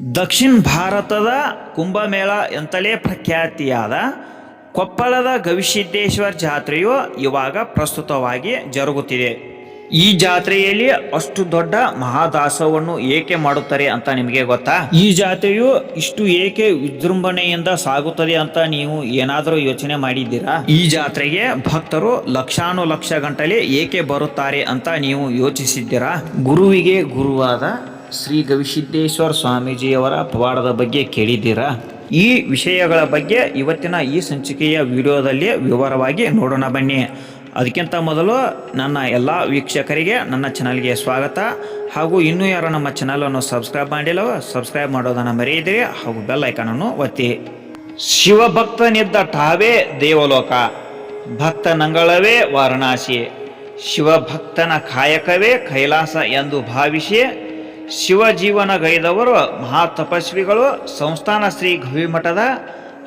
ದಕ್ಷಿಣ ಭಾರತದ ಕುಂಭಮೇಳ ಎಂತಲೇ ಪ್ರಖ್ಯಾತಿಯಾದ ಕೊಪ್ಪಳದ ಗವಿಸಿದ್ದೇಶ್ವರ ಜಾತ್ರೆಯು ಇವಾಗ ಪ್ರಸ್ತುತವಾಗಿ ಜರುಗುತ್ತಿದೆ. ಈ ಜಾತ್ರೆಯಲ್ಲಿ ಅಷ್ಟು ದೊಡ್ಡ ಮಹಾದಾಸವನ್ನು ಏಕೆ ಮಾಡುತ್ತಾರೆ ಅಂತ ನಿಮಗೆ ಗೊತ್ತಾ? ಈ ಜಾತ್ರೆಯು ಇಷ್ಟು ಏಕೆ ವಿಜೃಂಭಣೆಯಿಂದ ಸಾಗುತ್ತದೆ ಅಂತ ನೀವು ಏನಾದರೂ ಯೋಚನೆ ಮಾಡಿದ್ದೀರಾ? ಈ ಜಾತ್ರೆಗೆ ಭಕ್ತರು ಲಕ್ಷಾನು ಲಕ್ಷ ಗಂಟಲೆ ಏಕೆ ಬರುತ್ತಾರೆ ಅಂತ ನೀವು ಯೋಚಿಸಿದ್ದೀರಾ? ಗುರುವಿಗೆ ಗುರುವಾದ ಶ್ರೀ ಗವಿಸಿದ್ದೇಶ್ವರ ಸ್ವಾಮೀಜಿಯವರ ಪವಾಡದ ಬಗ್ಗೆ ಕೇಳಿದ್ದೀರಾ? ಈ ವಿಷಯಗಳ ಬಗ್ಗೆ ಇವತ್ತಿನ ಈ ಸಂಚಿಕೆಯ ವಿಡಿಯೋದಲ್ಲಿ ವಿವರವಾಗಿ ನೋಡೋಣ ಬನ್ನಿ. ಅದಕ್ಕಿಂತ ಮೊದಲು ನನ್ನ ಎಲ್ಲ ವೀಕ್ಷಕರಿಗೆ ನನ್ನ ಚಾನಲ್ಗೆ ಸ್ವಾಗತ. ಹಾಗೂ ಇನ್ನೂ ಯಾರು ನಮ್ಮ ಚಾನಲನ್ನು ಸಬ್ಸ್ಕ್ರೈಬ್ ಮಾಡಿಲ್ಲವೋ, ಸಬ್ಸ್ಕ್ರೈಬ್ ಮಾಡೋದನ್ನು ಮರೆಯದಿರಿ. ಹಾಗೂ ಬೆಲ್ ಐಕಾನನ್ನು ಒತ್ತಿ. ಶಿವಭಕ್ತನಿದ್ದ ಠಾವೇ ದೇವಲೋಕ. ಭಕ್ತ ನಂಗಳವೇ ವಾರಣಾಸಿ. ಶಿವಭಕ್ತನ ಕಾಯಕವೇ ಕೈಲಾಸ ಎಂದು ಭಾವಿಸಿ ಶಿವಜೀವನಗೈದವರು ಮಹಾತಪಸ್ವಿಗಳು ಸಂಸ್ಥಾನ ಶ್ರೀ ಗವಿಮಠದ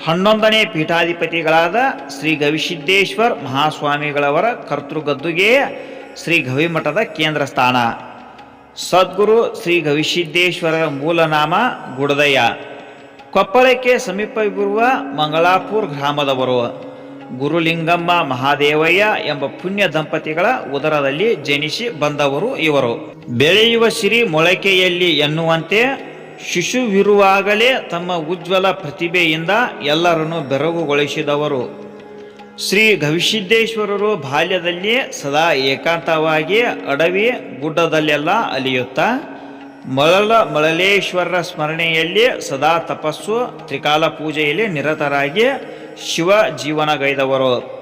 ಹನ್ನೊಂದನೇ ಪೀಠಾಧಿಪತಿಗಳಾದ ಶ್ರೀ ಗವಿಸಿದ್ದೇಶ್ವರ್ ಮಹಾಸ್ವಾಮಿಗಳವರ ಕರ್ತೃಗದ್ದುಗೆಯ ಶ್ರೀ ಗವಿಮಠದ ಕೇಂದ್ರ ಸ್ಥಾನ. ಸದ್ಗುರು ಶ್ರೀ ಗವಿಸಿದ್ದೇಶ್ವರರ ಮೂಲನಾಮ ಗುಡದಯ್ಯ. ಕೊಪ್ಪಳಕ್ಕೆ ಸಮೀಪವಿರುವ ಮಂಗಳಾಪುರ ಗ್ರಾಮದವರು. ಗುರುಲಿಂಗಮ್ಮ ಮಹಾದೇವಯ್ಯ ಎಂಬ ಪುಣ್ಯ ದಂಪತಿಗಳ ಉದರದಲ್ಲಿ ಜನಿಸಿ ಬಂದವರು ಇವರು. ಬೆಳೆಯುವ ಸಿರಿ ಮೊಳಕೆಯಲ್ಲಿ ಎನ್ನುವಂತೆ ಶಿಶುವಿರುವಾಗಲೇ ತಮ್ಮ ಉಜ್ವಲ ಪ್ರತಿಭೆಯಿಂದ ಎಲ್ಲರನ್ನು ಬೆರಗುಗೊಳಿಸಿದವರು. ಶ್ರೀ ಗವಿಸಿದ್ದೇಶ್ವರರು ಬಾಲ್ಯದಲ್ಲಿ ಸದಾ ಏಕಾಂತವಾಗಿ ಅಡವಿ ಗುಡ್ಡದಲ್ಲೆಲ್ಲ ಅಲಿಯುತ್ತಾ ಮಳಲ ಮಳಲೇಶ್ವರರ ಸ್ಮರಣೆಯಲ್ಲಿ ಸದಾ ತಪಸ್ಸು ತ್ರಿಕಾಲ ಪೂಜೆಯಲ್ಲಿ ನಿರತರಾಗಿ ಶಿವ ಜೀವನಗೈದವರು.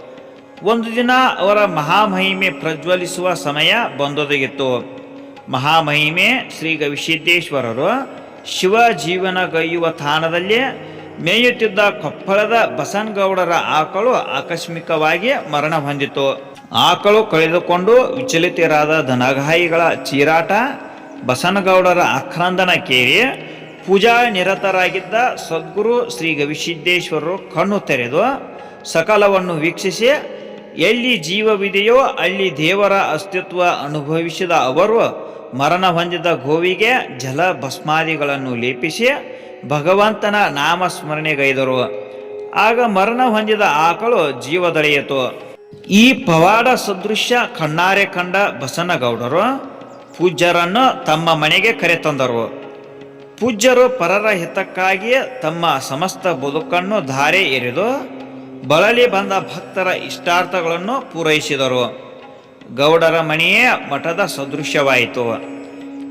ಒಂದು ದಿನ ಅವರ ಮಹಾಮಹಿಮೆ ಪ್ರಜ್ವಲಿಸುವ ಸಮಯ ಬಂದೊದಗಿತ್ತು. ಮಹಾಮಹಿಮೆ ಶ್ರೀ ಗವಿಸಿದ್ದೇಶ್ವರರು ಶಿವ ಜೀವನಗೈಯುವ ತಾಣದಲ್ಲಿ ಮೇಯುತ್ತಿದ್ದ ಕೊಪ್ಪಳದ ಬಸನಗೌಡರ ಆಕಳು ಆಕಸ್ಮಿಕವಾಗಿ ಮರಣ ಹೊಂದಿತು. ಆಕಳು ಕಳೆದುಕೊಂಡು ವಿಚಲಿತರಾದ ದನಗಾಯಿಗಳ ಚೀರಾಟ ಬಸನಗೌಡರ ಆಕ್ರಂದನ ಕೇಳಿ ಪೂಜಾ ನಿರತರಾಗಿದ್ದ ಸದ್ಗುರು ಶ್ರೀ ಗವಿಸಿದ್ದೇಶ್ವರರು ಕಣ್ಣು ತೆರೆದು ಸಕಲವನ್ನು ವೀಕ್ಷಿಸಿ, ಎಲ್ಲಿ ಜೀವವಿದೆಯೋ ಅಲ್ಲಿ ದೇವರ ಅಸ್ತಿತ್ವ ಅನುಭವಿಸಿದ ಅವರು ಮರಣ ಹೊಂದಿದ ಗೋವಿಗೆ ಜಲ ಭಸ್ಮಾದಿಗಳನ್ನು ಲೇಪಿಸಿ ಭಗವಂತನ ನಾಮಸ್ಮರಣೆಗೈದರು. ಆಗ ಮರಣ ಹೊಂದಿದ ಆಕಳು ಜೀವದಳೆಯಿತು ಈ ಪವಾಡ ಸದೃಶ್ಯ ಕಣ್ಣಾರೆ ಕಂಡ ಬಸನಗೌಡರು ಪೂಜ್ಯರನ್ನು ತಮ್ಮ ಮನೆಗೆ ಕರೆತಂದರು. ಪೂಜ್ಯರು ಪರರ ಹಿತಕ್ಕಾಗಿಯೇ ತಮ್ಮ ಸಮಸ್ತ ಬದುಕನ್ನು ಧಾರೆ ಎರೆದು ಬಳಲಿ ಬಂದ ಭಕ್ತರ ಇಷ್ಟಾರ್ಥಗಳನ್ನು ಪೂರೈಸಿದರು. ಗೌಡರ ಮಣಿಯೇ ಮಠದ ಸದೃಶ್ಯವಾಯಿತು.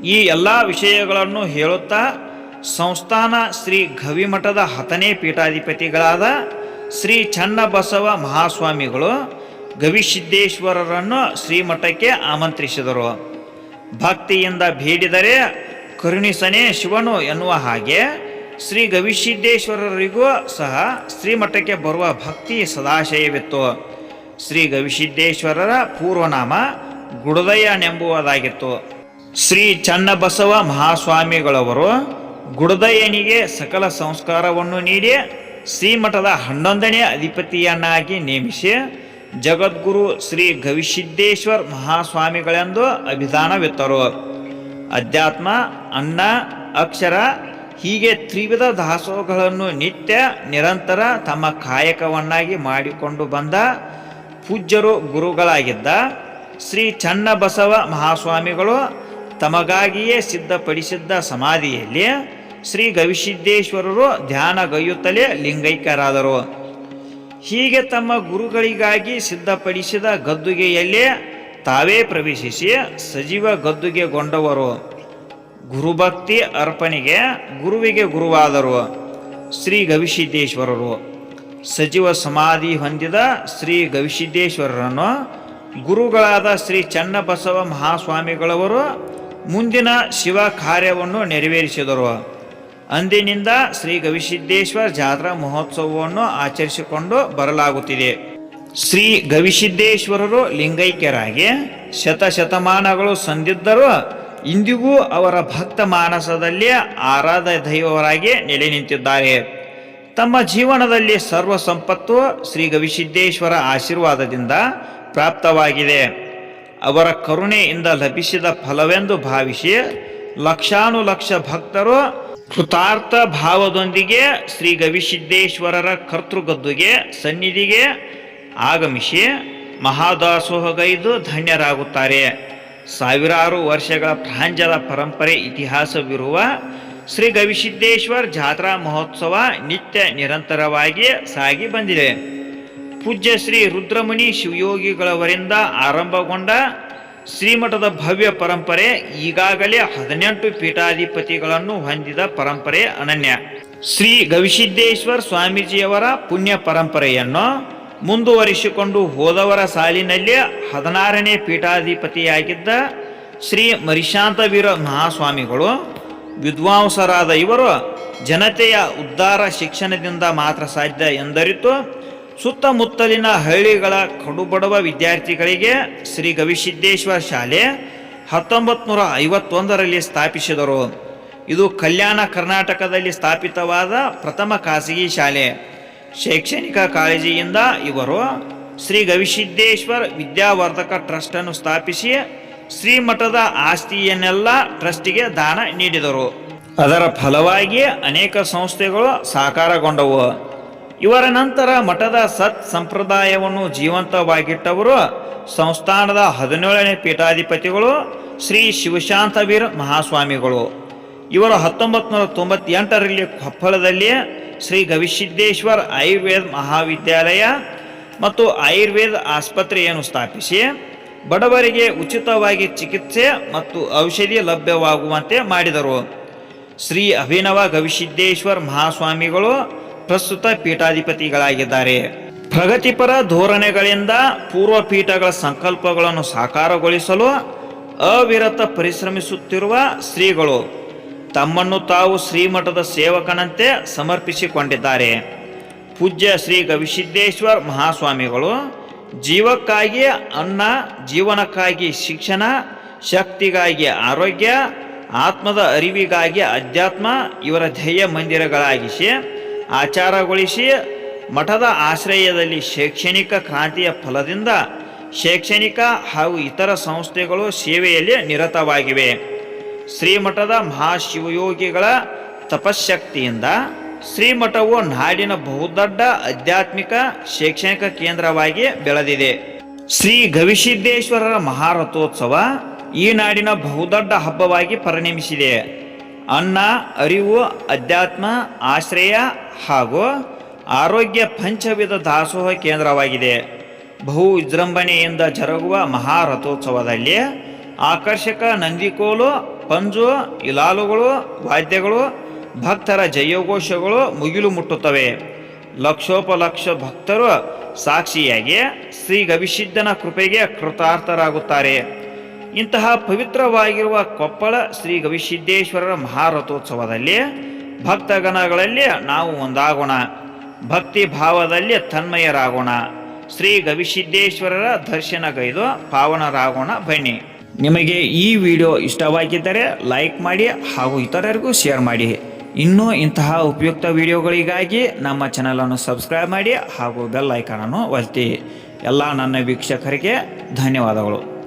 ಈ ಎಲ್ಲ ವಿಷಯಗಳನ್ನು ಹೇಳುತ್ತಾ ಸಂಸ್ಥಾನ ಶ್ರೀ ಗವಿಮಠದ ಹತ್ತನೇ ಪೀಠಾಧಿಪತಿಗಳಾದ ಶ್ರೀ ಚನ್ನಬಸವ ಮಹಾಸ್ವಾಮಿಗಳು ಗವಿಸಿದ್ದೇಶ್ವರರನ್ನು ಶ್ರೀಮಠಕ್ಕೆ ಆಮಂತ್ರಿಸಿದರು. ಭಕ್ತಿಯಿಂದ ಬೇಡಿದರೆ ಕರುಣಿಸನೆ ಶಿವನು ಎನ್ನುವ ಹಾಗೆ ಶ್ರೀ ಗವಿಸಿದ್ದೇಶ್ವರರಿಗೂ ಸಹ ಶ್ರೀಮಠಕ್ಕೆ ಬರುವ ಭಕ್ತಿ ಸದಾಶಯವಿತ್ತು. ಶ್ರೀ ಗವಿಸಿದ್ದೇಶ್ವರರ ಪೂರ್ವನಾಮ ಗುಡದಯ್ಯನೆಂಬುವುದಾಗಿತ್ತು. ಶ್ರೀ ಚನ್ನಬಸವ ಮಹಾಸ್ವಾಮಿಗಳವರು ಗುಡದಯ್ಯನಿಗೆ ಸಕಲ ಸಂಸ್ಕಾರವನ್ನು ನೀಡಿ ಶ್ರೀಮಠದ ಹನ್ನೊಂದನೇ ಅಧಿಪತಿಯನ್ನಾಗಿ ನೇಮಿಸಿ ಜಗದ್ಗುರು ಶ್ರೀ ಗವಿಸಿದ್ದೇಶ್ವರ್ ಮಹಾಸ್ವಾಮಿಗಳೆಂದು ಅಭಿಧಾನವಿತ್ತರು. ಅಧ್ಯಾತ್ಮ, ಅನ್ನ, ಅಕ್ಷರ, ಹೀಗೆ ತ್ರಿವಿಧ ದಾಸೋಹಗಳನ್ನು ನಿತ್ಯ ನಿರಂತರ ತಮ್ಮ ಕಾಯಕವನ್ನಾಗಿ ಮಾಡಿಕೊಂಡು ಬಂದ ಪೂಜ್ಯರು ಗುರುಗಳಾಗಿದ್ದ ಶ್ರೀ ಚನ್ನಬಸವ ಮಹಾಸ್ವಾಮಿಗಳು ತಮಗಾಗಿಯೇ ಸಿದ್ಧಪಡಿಸಿದ್ದ ಸಮಾಧಿಯಲ್ಲಿ ಶ್ರೀ ಗವಿಸಿದ್ದೇಶ್ವರರು ಧ್ಯಾನಗೈಯುತ್ತಲೇ ಲಿಂಗೈಕ್ಯರಾದರು. ಹೀಗೆ ತಮ್ಮ ಗುರುಗಳಿಗಾಗಿ ಸಿದ್ಧಪಡಿಸಿದ ಗದ್ದುಗೆಯಲ್ಲೇ ತಾವೇ ಪ್ರವೇಶಿಸಿ ಸಜೀವ ಗದ್ದುಗೆ ಗದ್ದುಗೆಗೊಂಡವರು ಗುರುಭಕ್ತಿ ಅರ್ಪಣೆಗೆ ಗುರುವಿಗೆ ಗುರುವಾದರು. ಶ್ರೀ ಗವಿಸಿದ್ದೇಶ್ವರರು. ಸಜೀವ ಸಮಾಧಿ ಹೊಂದಿದ ಶ್ರೀ ಗವಿಸಿದ್ದೇಶ್ವರರನ್ನು ಗುರುಗಳಾದ ಶ್ರೀ ಚನ್ನಬಸವ ಮಹಾಸ್ವಾಮಿಗಳವರು ಮುಂದಿನ ಶಿವ ಕಾರ್ಯವನ್ನು ನೆರವೇರಿಸಿದರು. ಅಂದಿನಿಂದ ಶ್ರೀ ಗವಿಸಿದ್ದೇಶ್ವರ ಜಾತ್ರಾ ಮಹೋತ್ಸವವನ್ನು ಆಚರಿಸಿಕೊಂಡು ಬರಲಾಗುತ್ತಿದೆ. ಶ್ರೀ ಗವಿಸಿದ್ದೇಶ್ವರರು ಲಿಂಗೈಕ್ಯರಾಗಿ ಶತಶತಮಾನಗಳು ಸಂದಿದ್ದರು ಇಂದಿಗೂ ಅವರ ಭಕ್ತ ಮಾನಸದಲ್ಲಿ ಆರಾಧ ದೈವರಾಗಿ ನೆಲೆ ನಿಂತಿದ್ದಾರೆ. ತಮ್ಮ ಜೀವನದಲ್ಲಿ ಸರ್ವ ಸಂಪತ್ತು ಶ್ರೀ ಗವಿಸಿದ್ದೇಶ್ವರ ಆಶೀರ್ವಾದದಿಂದ ಪ್ರಾಪ್ತವಾಗಿದೆ. ಅವರ ಕರುಣೆಯಿಂದ ಲಭಿಸಿದ ಫಲವೆಂದು ಭಾವಿಸಿ ಲಕ್ಷಾನು ಲಕ್ಷ ಭಕ್ತರು ಕೃತಾರ್ಥ ಭಾವದೊಂದಿಗೆ ಶ್ರೀ ಗವಿಸಿದ್ದೇಶ್ವರರ ಕರ್ತೃಗದ್ದುಗೆ ಸನ್ನಿಧಿಗೆ ಆಗಮಿಸಿ ಮಹಾದಾಸೋಹಗೈದು ಧನ್ಯರಾಗುತ್ತಾರೆ. ಸಾವಿರಾರು ವರ್ಷಗಳ ಪ್ರಾಂಜಲ ಪರಂಪರೆ ಇತಿಹಾಸವಿರುವ ಶ್ರೀ ಗವಿಸಿದ್ದೇಶ್ವರ್ ಜಾತ್ರಾ ಮಹೋತ್ಸವ ನಿತ್ಯ ನಿರಂತರವಾಗಿ ಸಾಗಿ ಬಂದಿದೆ. ಪೂಜ್ಯ ಶ್ರೀ ರುದ್ರಮುನಿ ಶಿವಯೋಗಿಗಳವರಿಂದ ಆರಂಭಗೊಂಡ ಶ್ರೀಮಠದ ಭವ್ಯ ಪರಂಪರೆ ಈಗಾಗಲೇ ಹದಿನೆಂಟು ಪೀಠಾಧಿಪತಿಗಳನ್ನು ಹೊಂದಿದ ಪರಂಪರೆ ಅನನ್ಯ. ಶ್ರೀ ಗವಿಸಿದ್ದೇಶ್ವರ್ ಸ್ವಾಮೀಜಿಯವರ ಪುಣ್ಯ ಪರಂಪರೆಯನ್ನು ಮುಂದುವರಿಸಿಕೊಂಡು ಹೋದವರ ಸಾಲಿನಲ್ಲಿ ಹದಿನಾರನೇ ಪೀಠಾಧಿಪತಿಯಾಗಿದ್ದ ಶ್ರೀ ಮರಿಶಾಂತವೀರ ಮಹಾಸ್ವಾಮಿಗಳು, ವಿದ್ವಾಂಸರಾದ ಇವರು ಜನತೆಯ ಉದ್ಧಾರ ಶಿಕ್ಷಣದಿಂದ ಮಾತ್ರ ಸಾಧ್ಯ ಎಂದರಿತು. ಸುತ್ತಮುತ್ತಲಿನ ಹಳ್ಳಿಗಳ ಕಡುಬಡವ ವಿದ್ಯಾರ್ಥಿಗಳಿಗೆ ಶ್ರೀ ಗವಿಸಿದ್ದೇಶ್ವರ ಶಾಲೆ ಹತ್ತೊಂಬತ್ತು ನೂರ ಐವತ್ತೊಂದರಲ್ಲಿ ಸ್ಥಾಪಿಸಿದರು. ಇದು ಕಲ್ಯಾಣ ಕರ್ನಾಟಕದಲ್ಲಿ ಸ್ಥಾಪಿತವಾದ ಪ್ರಥಮ ಖಾಸಗಿ ಶಾಲೆ. ಶೈಕ್ಷಣಿಕ ಕಾಳಜಿಯಿಂದ ಇವರು ಶ್ರೀ ಗವಿಸಿದ್ದೇಶ್ವರ ವಿದ್ಯಾವರ್ಧಕ ಟ್ರಸ್ಟನ್ನು ಸ್ಥಾಪಿಸಿ ಶ್ರೀಮಠದ ಆಸ್ತಿಯನ್ನೆಲ್ಲ ಟ್ರಸ್ಟಿಗೆ ದಾನ ನೀಡಿದರು. ಅದರ ಫಲವಾಗಿ ಅನೇಕ ಸಂಸ್ಥೆಗಳು ಸಾಕಾರಗೊಂಡವು. ಇವರ ನಂತರ ಮಠದ ಸತ್ ಸಂಪ್ರದಾಯವನ್ನು ಜೀವಂತವಾಗಿಟ್ಟವರು ಸಂಸ್ಥಾನದ ಹದಿನೇಳನೇ ಪೀಠಾಧಿಪತಿಗಳು ಶ್ರೀ ಶಿವಶಾಂತವೀರ್ ಮಹಾಸ್ವಾಮಿಗಳು. ಇವರು ಹತ್ತೊಂಬತ್ತು ನೂರ ತೊಂಬತ್ತೆಂಟರಲ್ಲಿ ಕೊಪ್ಪಳದಲ್ಲಿ ಶ್ರೀ ಗವಿಸಿದ್ದೇಶ್ವರ್ ಆಯುರ್ವೇದ ಮಹಾವಿದ್ಯಾಲಯ ಮತ್ತು ಆಯುರ್ವೇದ ಆಸ್ಪತ್ರೆಯನ್ನು ಸ್ಥಾಪಿಸಿ ಬಡವರಿಗೆ ಉಚಿತವಾಗಿ ಚಿಕಿತ್ಸೆ ಮತ್ತು ಔಷಧಿ ಲಭ್ಯವಾಗುವಂತೆ ಮಾಡಿದರು. ಶ್ರೀ ಅಭಿನವ ಗವಿಸಿದ್ದೇಶ್ವರ್ ಮಹಾಸ್ವಾಮಿಗಳು ಪ್ರಸ್ತುತ ಪೀಠಾಧಿಪತಿಗಳಾಗಿದ್ದಾರೆ. ಪ್ರಗತಿಪರ ಧೋರಣೆಗಳಿಂದ ಪೂರ್ವ ಪೀಠಗಳ ಸಂಕಲ್ಪಗಳನ್ನು ಸಾಕಾರಗೊಳಿಸಲು ಅವಿರತ ಪರಿಶ್ರಮಿಸುತ್ತಿರುವ ಶ್ರೀಗಳು ತಮ್ಮನ್ನು ತಾವು ಶ್ರೀಮಠದ ಸೇವಕನಂತೆ ಸಮರ್ಪಿಸಿಕೊಂಡಿದ್ದಾರೆ. ಪೂಜ್ಯ ಶ್ರೀ ಗವಿಸಿದ್ದೇಶ್ವರ್ ಮಹಾಸ್ವಾಮಿಗಳು, ಜೀವಕ್ಕಾಗಿ ಅನ್ನ, ಜೀವನಕ್ಕಾಗಿ ಶಿಕ್ಷಣ, ಶಕ್ತಿಗಾಗಿ ಆರೋಗ್ಯ, ಆತ್ಮದ ಅರಿವಿಗಾಗಿ ಅಧ್ಯಾತ್ಮ ಇವರ ಧ್ಯೇಯ ಮಂದಿರಗಳಾಗಿಸಿ ಆಚಾರಗೊಳಿಸಿ ಮಠದ ಆಶ್ರಯದಲ್ಲಿ ಶೈಕ್ಷಣಿಕ ಕ್ರಾಂತಿಯ ಫಲದಿಂದ ಶೈಕ್ಷಣಿಕ ಹಾಗೂ ಇತರ ಸಂಸ್ಥೆಗಳು ಸೇವೆಯಲ್ಲಿ ನಿರತವಾಗಿವೆ. ಶ್ರೀಮಠದ ಮಹಾಶಿವಯೋಗಿಗಳ ತಪಶಕ್ತಿಯಿಂದ ಶ್ರೀಮಠವು ನಾಡಿನ ಬಹುದೊಡ್ಡ ಆಧ್ಯಾತ್ಮಿಕ ಶೈಕ್ಷಣಿಕ ಕೇಂದ್ರವಾಗಿ ಬೆಳೆದಿದೆ. ಶ್ರೀ ಗವಿಸಿದ್ದೇಶ್ವರರ ಮಹಾರಥೋತ್ಸವ ಈ ನಾಡಿನ ಬಹುದೊಡ್ಡ ಹಬ್ಬವಾಗಿ ಪರಿಣಮಿಸಿದೆ. ಅನ್ನ, ಅರಿವು, ಅಧ್ಯಾತ್ಮ, ಆಶ್ರಯ ಹಾಗೂ ಆರೋಗ್ಯ ಪಂಚವಿಧ ದಾಸೋಹ ಕೇಂದ್ರವಾಗಿದೆ. ಬಹು ವಿಜೃಂಭಣೆಯಿಂದ ಜರುಗುವ ಮಹಾರಥೋತ್ಸವದಲ್ಲಿ ಆಕರ್ಷಕ ನಂದಿಕೋಲು ಪಂಜು ಇಲಾಲುಗಳು, ವಾದ್ಯಗಳು, ಭಕ್ತರ ಜಯಘೋಷಗಳು ಮುಗಿಲು ಮುಟ್ಟುತ್ತವೆ. ಲಕ್ಷೋಪಲಕ್ಷ ಭಕ್ತರು ಸಾಕ್ಷಿಯಾಗಿ ಶ್ರೀ ಗವಿಸಿದ್ಧನ ಕೃಪೆಗೆ ಕೃತಾರ್ಥರಾಗುತ್ತಾರೆ. ಇಂತಹ ಪವಿತ್ರವಾಗಿರುವ ಕೊಪ್ಪಳ ಶ್ರೀ ಗವಿಸಿದ್ದೇಶ್ವರರ ಮಹಾರಥೋತ್ಸವದಲ್ಲಿ ಭಕ್ತಗಣಗಳಲ್ಲಿ ನಾವು ಒಂದಾಗೋಣ. ಭಕ್ತಿ ಭಾವದಲ್ಲಿ ತನ್ಮಯರಾಗೋಣ. ಶ್ರೀ ಗವಿಸಿದ್ದೇಶ್ವರರ ದರ್ಶನಗೈದು ಪಾವನರಾಗೋಣ ಬನ್ನಿ. ನಿಮಗೆ ಈ ವಿಡಿಯೋ ಇಷ್ಟವಾಗಿದ್ದರೆ ಲೈಕ್ ಮಾಡಿ ಹಾಗೂ ಇತರರಿಗೂ ಶೇರ್ ಮಾಡಿ. ಇನ್ನೂ ಇಂತಹ ಉಪಯುಕ್ತ ವಿಡಿಯೋಗಳಿಗಾಗಿ ನಮ್ಮ ಚಾನಲನ್ನು ಸಬ್ಸ್ಕ್ರೈಬ್ ಮಾಡಿ ಹಾಗೂ ಬೆಲ್ ಐಕಾನನ್ನು ಒತ್ತಿ. ಎಲ್ಲ ನನ್ನ ವೀಕ್ಷಕರಿಗೆ ಧನ್ಯವಾದಗಳು.